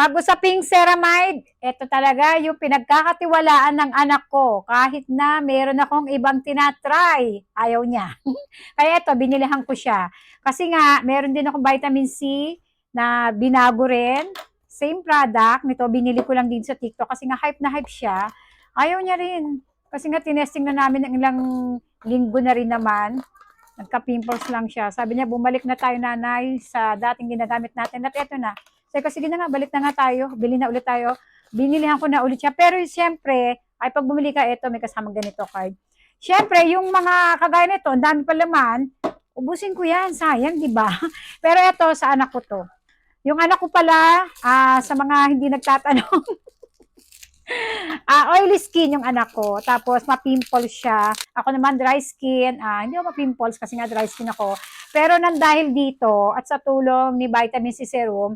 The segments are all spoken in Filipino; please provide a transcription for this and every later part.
Pag usaping ceramide, ito talaga yung pinagkakatiwalaan ng anak ko. Kahit na meron akong ibang tinatry, ayaw niya. Kaya ito, binilihan ko siya. Kasi nga, meron din akong vitamin C na binago rin. Same product. Nito, binili ko lang din sa TikTok kasi nga hype na hype siya. Ayaw niya rin. Kasi nga, tinesting na namin ng ilang linggo na rin naman. Nagka-pimples lang siya. Sabi niya, bumalik na tayo nanay sa dating ginagamit natin. At eto na. Sabi ko, sige na nga, balik na nga tayo. Bili na ulit tayo. Binilihan ko na ulit siya. Pero siyempre, ay pag bumili ka, ito, may kasamang ganito card. Siyempre, yung mga kagaya nito, ang dami pa laman, ubusin ko yan, sayang, di ba? Pero ito, sa anak ko to. Yung anak ko pala, ah, sa mga hindi nagtatanong, ah, oily skin yung anak ko. Tapos, ma-pimples siya. Ako naman, dry skin. Ah, hindi ako ma-pimples kasi nga dry skin ako. Pero nang dahil dito, at sa tulong ni Vitamin C Serum,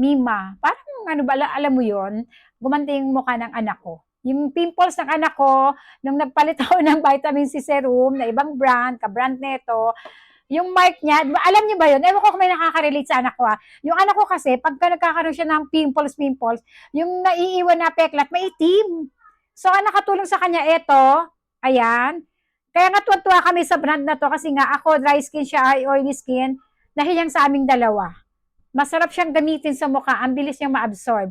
Mima, parang ano ba, ala- alam mo yon gumanti yung mukha ng anak ko. Yung pimples ng anak ko, nung nagpalit ako ng vitamin C serum na ibang brand, ka-brand neto, yung mark niya, alam niyo ba yun? Ewan ko kung may nakaka-relate sa anak ko ha. Yung anak ko kasi, pagka nagkakaroon siya ng pimples, pimples, yung naiiwan na peklat, maitim. So, ang nakatulong sa kanya, ito, ayan. Kaya nga tuwa kami sa brand na to kasi nga ako, dry skin siya, ay oily skin, nahiyang sa aming dalawa masarap siyang gamitin sa mukha, ang bilis niyang ma-absorb.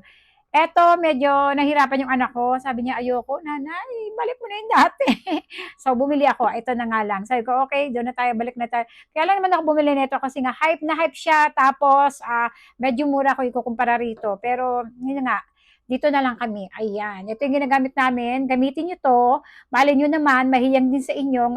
Eto, medyo nahirapan yung anak ko. Sabi niya, ayoko, nanay, balik mo na yung dati. so, bumili ako. Ito na nga lang. Sabi ko, okay, doon na tayo, balik na tayo. Kaya lang naman ako bumili nito kasi nga, hype na hype siya. Tapos, ah, medyo mura ko ikukumpara rito. Pero, yun nga, dito na lang kami. Ayan. Ito yung ginagamit namin. Gamitin nyo to. Mali nyo naman, mahiyang din sa inyo.